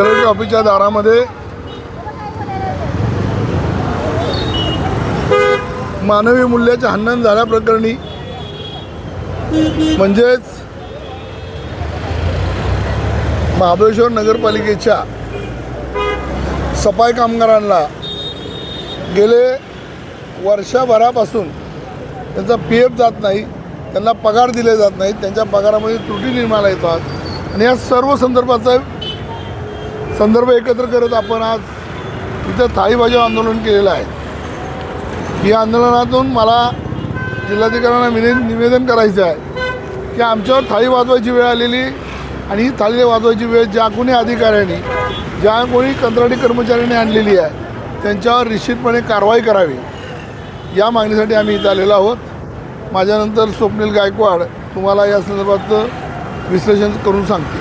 Collector ऑफिसच्या दारामध्ये मानवी मूल्याचे हनन झाल्याप्रकरणी म्हणजेच महाबळेश्वर नगरपालिकेच्या सफाई कामगारांना गेले वर्षभरापासून त्यांचा पी एफ जात नाही त्यांना पगार दिले जात नाहीत त्यांच्या पगारामध्ये त्रुटी निर्माण येतात आणि या सर्व संदर्भाचा संदर्भ एकत्र करत आपण आज इथं थाळीभाजी आंदोलन केलेलं आहे. या आंदोलनातून मला जिल्हाधिकाऱ्यांना विने निवेदन करायचं आहे की आमच्यावर थाळी वाजवायची वेळ आलेली आणि ही थाळी वाजवायची वेळ ज्या कोणी अधिकाऱ्यांनी ज्या कोणी कंत्राटी कर्मचाऱ्यांनी आणलेली आहे त्यांच्यावर निश्चितपणे कारवाई करावी. या मागणीसाठी आम्ही इथं आलेलो आहोत. माझ्यानंतर स्वप्नील गायकवाड तुम्हाला या संदर्भात विश्लेषण करून सांगते